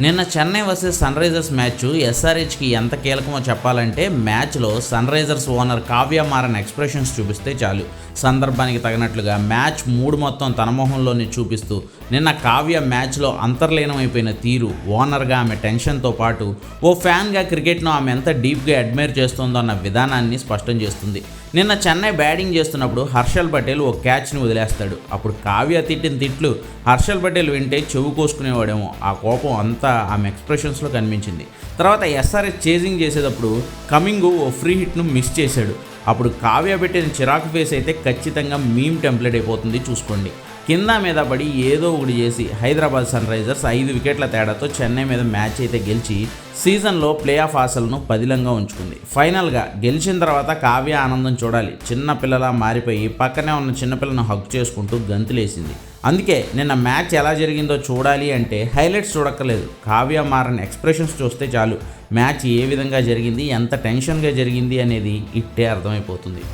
నిన్న Chennai versus sun Risers match ఎస్ఆర్హెచ్కి ఎంత కీలకమో చెప్పాలంటే మ్యాచ్లో sunrisers owner Kavya Maran expressions చూపిస్తే చాలు. సందర్భానికి తగినట్లుగా మ్యాచ్ మూడు మొత్తం తన మొహంలోనే చూపిస్తూ నిన్న కావ్య మ్యాచ్లో అంతర్లీనమైపోయిన తీరు ఓనర్గా ఆమె టెన్షన్తో పాటు ఓ ఫ్యాన్గా క్రికెట్ను ఆమె ఎంత డీప్గా అడ్మైర్ చేస్తుందో అన్న విధానాన్ని స్పష్టం చేస్తుంది. నిన్న చెన్నై బ్యాటింగ్ చేస్తున్నప్పుడు హర్షల్ పటేల్ ఓ క్యాచ్ని వదిలేస్తాడు. అప్పుడు కావ్య తిట్టిన తిట్లు హర్షల్ పటేల్ వింటే చెవు కోసుకునేవాడేమో. ఆ కోపం అంతా ఆమె ఎక్స్ప్రెషన్స్లో కనిపించింది. తర్వాత ఎస్ఆర్ఎస్ చేజింగ్ చేసేటప్పుడు కమింగ్ ఓ ఫ్రీ హిట్ను మిస్ చేశాడు. అప్పుడు కావ్య పెట్టిన చిరాకు ఫేస్ అయితే ఖచ్చితంగా మీమ్ టెంప్లెట్ అయిపోతుంది చూసుకోండి. కింద మీద పడి ఏదో ఒకటి చేసి హైదరాబాద్ సన్ రైజర్స్ ఐదు వికెట్ల తేడాతో చెన్నై మీద మ్యాచ్ అయితే గెలిచి సీజన్లో ప్లే ఆఫ్ ఆశలను పదిలంగా ఉంచుకుంది. ఫైనల్గా గెలిచిన తర్వాత కావ్య ఆనందం చూడాలి. చిన్న పిల్లలా మారిపోయి పక్కనే ఉన్న చిన్నపిల్లను హక్ చేసుకుంటూ గంతులేసింది. అందుకే నిన్న మ్యాచ్ ఎలా జరిగిందో చూడాలి అంటే హైలైట్స్ చూడక్కర్లేదు. కావ్య మారని ఎక్స్ప్రెషన్స్ చూస్తే చాలు. మ్యాచ్ ఏ విధంగా జరిగింది ఎంత టెన్షన్గా జరిగింది అనేది ఇట్టే అర్థమైపోతుంది.